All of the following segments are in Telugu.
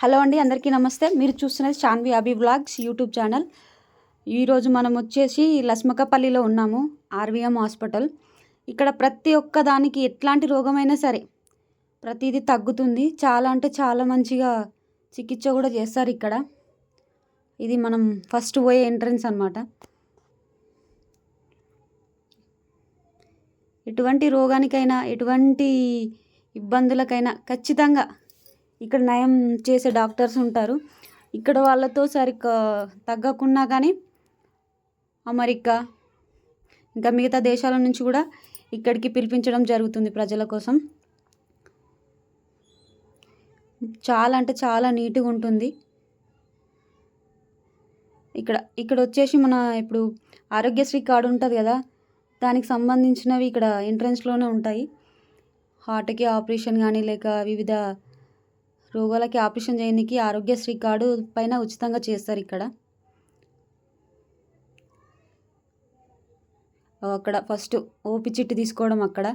హలో అండి అందరికీ నమస్తే. మీరు చూస్తున్నది Sanvi Abhi blogs YouTube channel. ఈరోజు మనం వచ్చేసి లస్మకపల్లిలో ఉన్నాము ఆర్వీఎం హాస్పిటల్. ఇక్కడ ప్రతి ఒక్క దానికి ఎట్లాంటి రోగమైనా సరే ప్రతిదీ తగ్గుతుంది. చాలా అంటే చాలా మంచిగా చికిత్స కూడా చేస్తారు ఇక్కడ. ఇది మనం ఫస్ట్ పోయే ఎంట్రన్స్ అనమాట ఎటువంటి రోగానికైనా ఎటువంటి ఇబ్బందులకైనా ఖచ్చితంగా ఇక్కడ నయం చేసే డాక్టర్స్ ఉంటారు. ఇక్కడ వాళ్ళతో సరిగ్గా తగ్గకున్నా కానీ అమెరికా ఇంకా మిగతా దేశాల నుంచి కూడా ఇక్కడికి పిలిపించడం జరుగుతుంది ప్రజల కోసం. చాలా అంటే చాలా నీట్గా ఉంటుంది. ఇక్కడ ఇక్కడ వచ్చేసి మన ఇప్పుడు ఆరోగ్యశ్రీ కార్డు ఉంటుంది కదా దానికి సంబంధించినవి ఇక్కడ ఎంట్రన్స్లోనే ఉంటాయి. హార్ట్కి ఆపరేషన్ కానీ లేక వివిధ రోగాలకి ఆపరేషన్ చేయడానికి ఆరోగ్యశ్రీ కార్డు పైన ఉచితంగా చేస్తారు ఇక్కడ. అక్కడ ఫస్ట్ ఓపి చిట్టి తీసుకోవడం అక్కడ.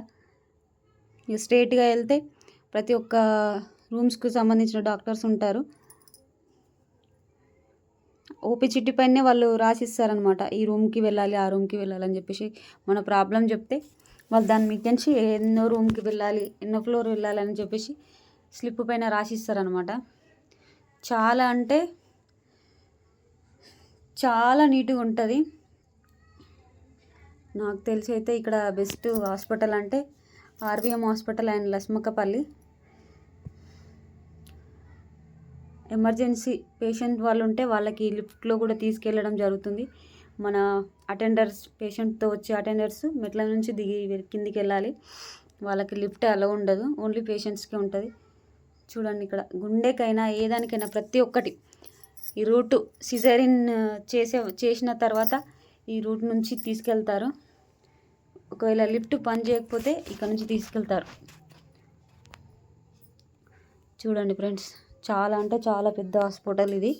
ఇక స్ట్రేట్గా వెళ్తే ప్రతి ఒక్క రూమ్స్కి సంబంధించిన డాక్టర్స్ ఉంటారు. ఓపి చిట్టి పైనే వాళ్ళు రాసిస్తారనమాట ఈ రూమ్కి వెళ్ళాలి ఆ రూమ్కి వెళ్ళాలి అని చెప్పేసి మన ప్రాబ్లం చెప్తే వాళ్ళు దాని మీకెంచి ఎన్నో రూమ్కి వెళ్ళాలి ఎన్నో ఫ్లోర్ వెళ్ళాలి అని చెప్పేసి స్లిప్ పైన రాసిస్తారనమాట. చాలా అంటే చాలా నీట్గా ఉంటుంది. నాకు తెలిసి అయితే ఇక్కడ బెస్ట్ హాస్పిటల్ అంటే RVM hospital and Lasmakapalli. Emergency patient వాళ్ళు ఉంటే వాళ్ళకి లిఫ్ట్లో కూడా తీసుకెళ్ళడం జరుగుతుంది. మన అటెండర్స్ పేషెంట్తో వచ్చే అటెండర్స్ మెట్ల నుంచి దిగి కిందికి వెళ్ళాలి. వాళ్ళకి లిఫ్ట్ అలా ఉండదు. ఓన్లీ పేషెంట్స్కే ఉంటుంది. చూడండి ఇక్కడ గుండెకైనా ఏదానికైనా ప్రతి ఒక్కటి. ఈ రూటు సిజరిన్ చేసే చేసిన తర్వాత ఈ రూట్ నుంచి తీసుకెళ్తారు. ఒకవేళ లిఫ్ట్ పని చేయకపోతే ఇక్కడ నుంచి తీసుకెళ్తారు. చూడండి ఫ్రెండ్స్ చాలా అంటే చాలా పెద్ద హాస్పిటల్ ఇది.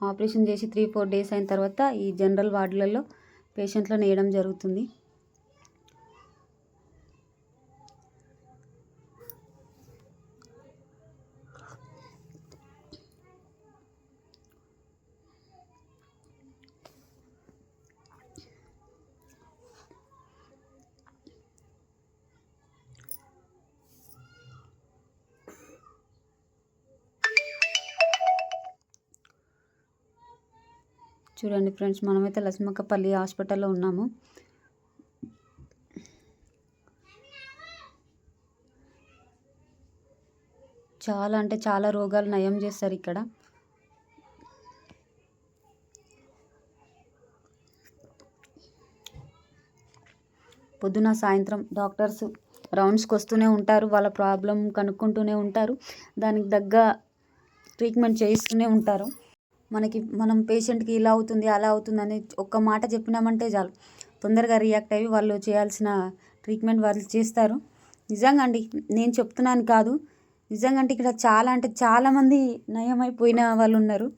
ఆపరేషన్ చేసి త్రీ ఫోర్ డేస్ అయిన తర్వాత ఈ జనరల్ వార్డులలో పేషెంట్లను వేయడం జరుగుతుంది. చూడండి ఫ్రెండ్స్ మనమైతే లక్ష్మక్కపల్లి హాస్పిటల్లో ఉన్నాము. చాలా అంటే చాలా రోగాలు నయం చేస్తారు ఇక్కడ. పొద్దున సాయంత్రం డాక్టర్స్ రౌండ్స్కి వస్తూనే ఉంటారు వాళ్ళ ప్రాబ్లం కనుక్కుంటూనే ఉంటారు దానికి తగ్గ ట్రీట్మెంట్ చేయిస్తూనే ఉంటారు. మనకి మనం పేషెంట్కి ఇలా అవుతుంది అలా అవుతుంది అని ఒక్క మాట చెప్పినామంటే చాలు. తొందరగా రియాక్ట్ అయ్యి వాళ్ళు చేయాల్సిన ట్రీట్మెంట్ వాళ్ళు చేస్తారు. నిజంగా అండి నేను చెప్తున్నాను కాదు. నిజంగా అంటే ఇక్కడ చాలా అంటే చాలామంది నయమైపోయిన వాళ్ళు ఉన్నారు.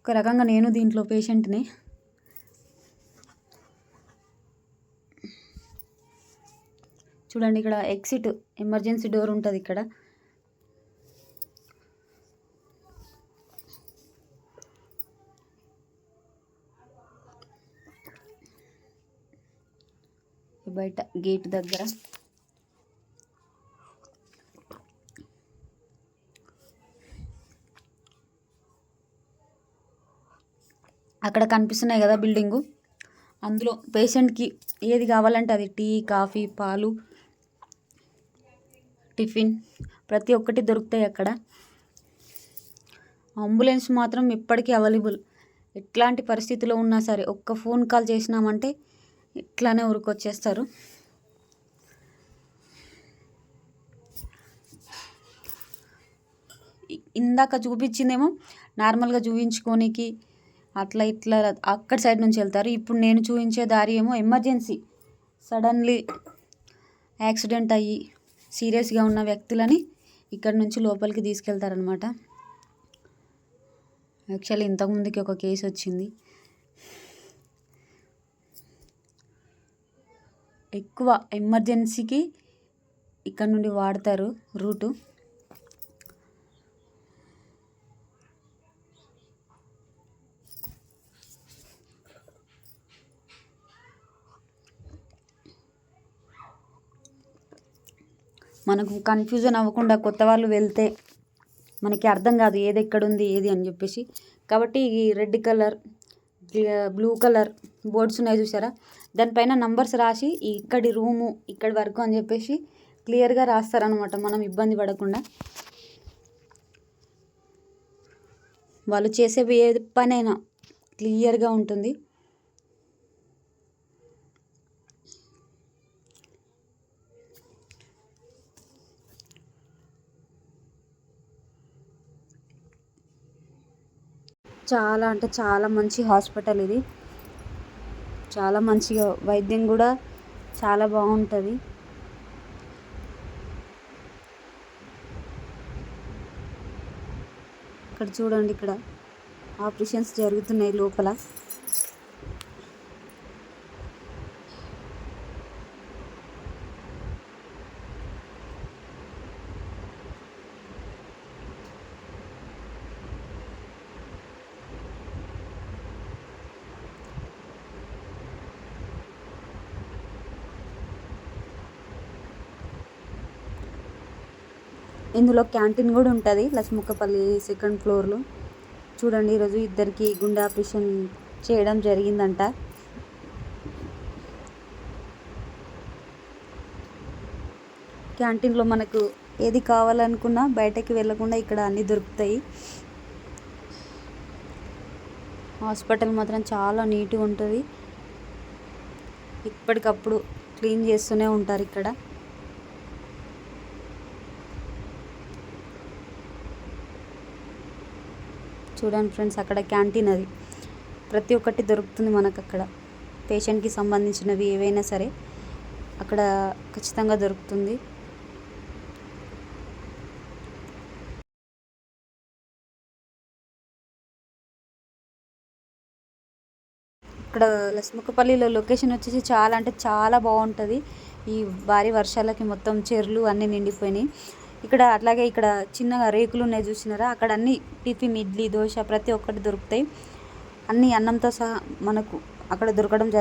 ఒక రకంగా నేను దీంట్లో పేషెంట్ని చూడండి ఇక్కడ ఎగ్జిట్ ఎమర్జెన్సీ డోర్ ఉంటుంది ఇక్కడ. బయట గేట్ దగ్గర. అక్కడ కనిపిస్తున్నాయి కదా బిల్డింగు. అందులో పేషెంట్కి ఏది కావాలంటే అది టీ కాఫీ పాలు టిఫిన్ ప్రతి ఒక్కటి దొరుకుతాయి అక్కడ. అంబులెన్స్ మాత్రం ఎప్పటికీ అవైలబుల్. ఎట్లాంటి పరిస్థితిలో ఉన్నా సరే ఒక్క ఫోన్ కాల్ చేసినామంటే ఇట్లానే ఉరికొచ్చేస్తారు. ఇందాక చూపించిందేమో నార్మల్గా చూపించుకోనికి అట్లా ఇట్లా అక్కడ సైడ్ నుంచి వెళ్తారు. ఇప్పుడు నేను చూపించే దారి ఏమో ఎమర్జెన్సీ. సడన్లీ యాక్సిడెంట్ అయ్యి సీరియస్గా ఉన్న వ్యక్తులని ఇక్కడ నుంచి లోపలికి తీసుకెళ్తారనమాట యాక్చువల్లీ ఇంతకుముందుకి ఒక కేసు వచ్చింది ఎక్కువ ఎమర్జెన్సీకి ఇక్కడ నుండి వాడతారు రూటు. మనకు కన్ఫ్యూజన్ అవ్వకుండా కొత్త వాళ్ళు వెళ్తే మనకి అర్థం కాదు ఏది ఎక్కడుంది ఏది అని చెప్పేసి. కాబట్టి ఈ red colour blue colour boards ఉన్నాయి చూసారా దానిపైన నంబర్స్ రాసి ఇక్కడి రూము ఇక్కడి వరకు అని చెప్పేసి క్లియర్గా రాస్తారనమాట మనం ఇబ్బంది పడకుండా. వాళ్ళు చేసే ఏ పనైనా క్లియర్గా ఉంటుంది. చాలా అంటే చాలా మంచి హాస్పిటల్ ఇది. చాలా మంచిగా వైద్యం కూడా చాలా బాగుంటుంది. ఇక్కడ చూడండి ఇక్కడ ఆపరేషన్స్ జరుగుతున్నాయి లోపల. ఇందులో క్యాంటీన్ కూడా ఉంటుంది లక్ష్ముక్కపల్లి సెకండ్ ఫ్లోర్లో చూడండి ఈరోజు ఇద్దరికి గుండె ఆపరేషన్ చేయడం జరిగిందంట. క్యాంటీన్లో మనకు ఏది కావాలనుకున్నా బయటకి వెళ్ళకుండా ఇక్కడ అన్నీ దొరుకుతాయి. హాస్పిటల్ మాత్రం చాలా నీట్గా ఉంటుంది. ఇప్పటికప్పుడు క్లీన్ చేస్తూనే ఉంటారు ఇక్కడ. చూడండి ఫ్రెండ్స్ అక్కడ క్యాంటీన్ అది. ప్రతి ఒక్కటి దొరుకుతుంది మనకు అక్కడ. పేషెంట్కి సంబంధించినవి ఏవైనా సరే అక్కడ ఖచ్చితంగా దొరుకుతుంది. ఇక్కడ లక్ష్ముఖపల్లిలో లొకేషన్ వచ్చేసి చాలా అంటే చాలా బాగుంటుంది. ఈ భారీ వర్షాలకి మొత్తం చెర్లు అన్నీ నిండిపోయినాయి. ఇక్కడ అట్లాగే ఇక్కడ చిన్నగా రేకులు ఉన్నాయి చూసినారా? అక్కడ అన్ని టిఫిన్ ఇడ్లీ దోశ ప్రతి ఒక్కటి దొరుకుతాయి. అన్ని అన్నంతో సహా మనకు అక్కడ దొరకడం జరుగుతుంది.